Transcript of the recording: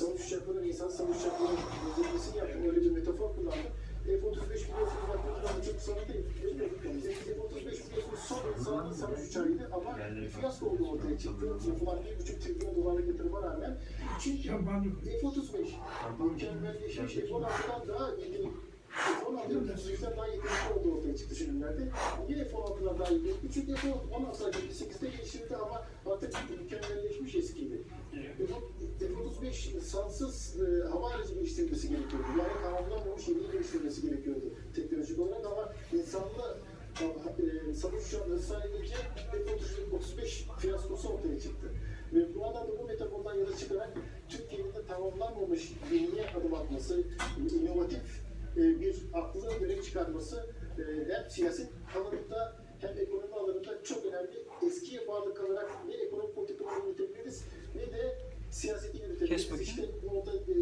uçakların, insan savaş uçaklarının benzetmesini yaptım. Öyle bir metafor kullandım. F-35 biliyorsunuz bak bu kadar çok sana değil. F-35 biliyorsunuz son insanlı savaş uçağıydı ama fiyasko olduğu ortaya çıktı. Yapılan 1,5 trilyon dolarlık yatırıma rağmen. Çünkü F-35 mükemmelleşmiş F-16'dan daha F-16'nın F-35'den daha yetenekli olduğu ortaya çıktı filmlerde. Niye F-16'dan daha iyi? Çünkü F-16'lar 78'de geliştirilmesi gerekiyordu teknolojik olarak ama insanlı e, savaş uçağını sadece F-35 fiyaskosu ortaya çıktı. Ve bu adam da bu metafordan yola çıkarak Türkiye'nin de tamamlanmamış yeniye adım atması, inovatif e, bir aklına göre çıkarması e, hem siyaset alanında hem ekonomi alanında çok önemli. Eskiye bağlı kalarak ne ekonomi politikalarını yürütebiliriz ne de siyaseti bakayım. İşte orada e,